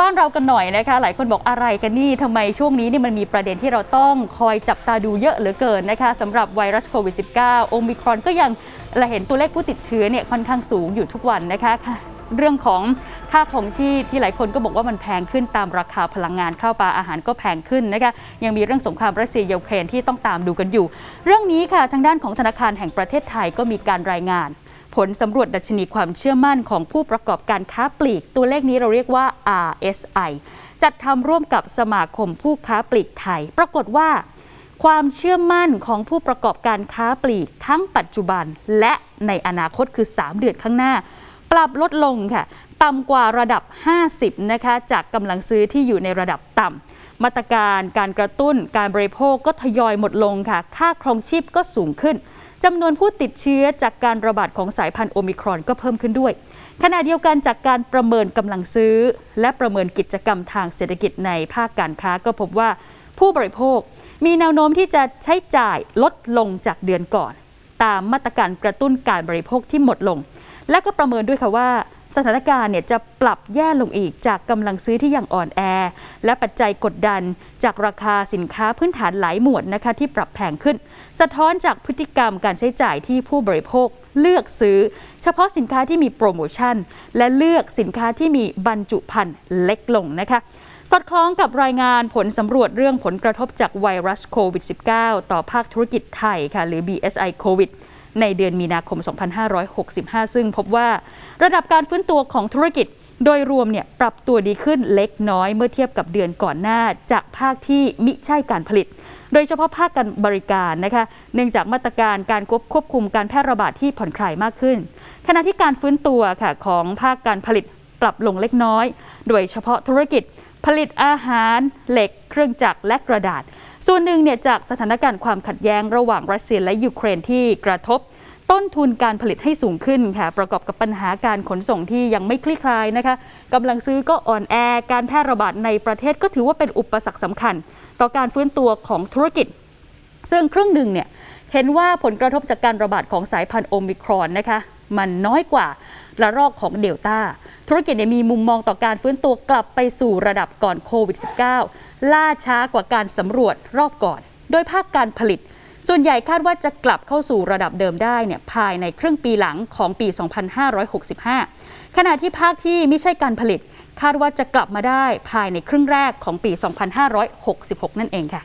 บ้านเรากันหน่อยนะคะ หลายคนบอกอะไรกันนี่ทำไมช่วงนี้นี่มันมีประเด็นที่เราต้องคอยจับตาดูเยอะเหลือเกินนะคะสำหรับไวรัสโควิด -19 โอมิครอนก็ยังเราเห็นตัวเลขผู้ติดเชื้อเนี่ยค่อนข้างสูงอยู่ทุกวันนะคะเรื่องของค่าของชีพที่หลายคนก็บอกว่ามันแพงขึ้นตามราคาพลังงานข้าวปลาอาหารก็แพงขึ้นนะคะยังมีเรื่องสงครามรัสเซียยูเครนที่ต้องตามดูกันอยู่ เรื่องนี้ค่ะทางด้านของธนาคารแห่งประเทศไทยก็มีการรายงาน ผลสำรวจดัชนีความเชื่อมั่นของผู้ประกอบการค้าปลีก ตัวเลขนี้เราเรียกว่า RSI จัดทำร่วมกับสมาคมผู้ค้าปลีกไทย ปรากฏว่า ความเชื่อมั่นของผู้ประกอบการค้าปลีกทั้งปัจจุบัน และในอนาคตคือ 3 เดือนข้างหน้า ปรับลดลงค่ะ ต่ำกว่าระดับ 50 นะคะ จากกำลังซื้อที่อยู่ในระดับต่ำมาตรการการกระตุ้นการบริโภคก็ทยอยหมดลงค่ะ ค่าครองชีพก็สูงขึ้นจำนวนผู้ติดเชื้อจากการระบาดของสายพันธุ์โอมิครอนก็เพิ่มขึ้นด้วย ขณะเดียวกันจากการประเมินกำลังซื้อ และประเมินกิจกรรมทางเศรษฐกิจในภาคการค้าก็พบว่าผู้บริโภคมีแนวโน้มที่จะใช้จ่ายลดลงจากเดือนก่อน ตามมาตรการกระตุ้นการบริโภคที่หมดลง และก็ประเมินด้วยค่ะว่า สถานการณ์เนี่ยจะปรับแย่ลงอีกจากกำลังซื้อที่ยังอ่อนแอ และปัจจัยกดดันจากราคาสินค้าพื้นฐานหลายหมวดนะคะที่ปรับแพงขึ้น สะท้อนจากพฤติกรรมการใช้จ่ายที่ผู้บริโภคเลือกซื้อ เฉพาะสินค้าที่มีโปรโมชั่น และเลือกสินค้าที่มีบรรจุภัณฑ์เล็กลงนะคะสอดคล้องกับรายงานผลสำรวจเรื่องผลกระทบจากไวรัสโควิด -19 ต่อภาคธุรกิจไทยค่ะหรือ BSI โควิด ในเดือนมีนาคม 2565 ซึ่งพบว่าระดับการฟื้นตัวของธุรกิจโดยรวมเนี่ยปรับตัวดีขึ้นเล็กน้อยเมื่อเทียบกับเดือนก่อนหน้าจากภาคที่มิใช่การผลิต โดยเฉพาะภาคการบริการนะคะเนื่องจากมาตรการการควบคุมการแพร่ระบาดที่ผ่อนคลายมากขึ้น ขณะที่การฟื้นตัวค่ะของภาคการผลิตปรับลงเล็กน้อย โดยเฉพาะธุรกิจผลิตอาหารเหล็ก เครื่องจักรและกระดาษ ส่วนหนึ่งเนี่ยจากสถานการณ์ความขัดแย้งระหว่างรัสเซียและยูเครนที่กระทบ ต้นทุนการผลิตให้สูงขึ้นค่ะประกอบกับปัญหาการขนส่งที่ยังไม่คลี่คลายนะคะกำลังซื้อก็อ่อนแอการแพร่ระบาดในประเทศก็ถือว่าเป็นอุปสรรคสำคัญ ต่อการฟื้นตัวของธุรกิจ ซึ่งครึ่งหนึ่งเนี่ย เห็นว่าผลกระทบจากการระบาดของสายพันธุ์โอมิครอนนะคะ มันน้อยกว่าระลอกของเดลต้า ธุรกิจมีมุมมองต่อการฟื้นตัวกลับไปสู่ระดับก่อนโควิด -19 ล่าช้ากว่าการสำรวจรอบก่อน โดยภาคการผลิต ส่วนใหญ่คาดว่าจะกลับเข้าสู่ระดับเดิมได้เนี่ยภายในครึ่งปีหลังของปี 2565 ขณะที่ภาคที่ไม่ใช่การผลิต คาดว่าจะกลับมาได้ภายในครึ่งแรกของปี 2566 นั่นเองค่ะ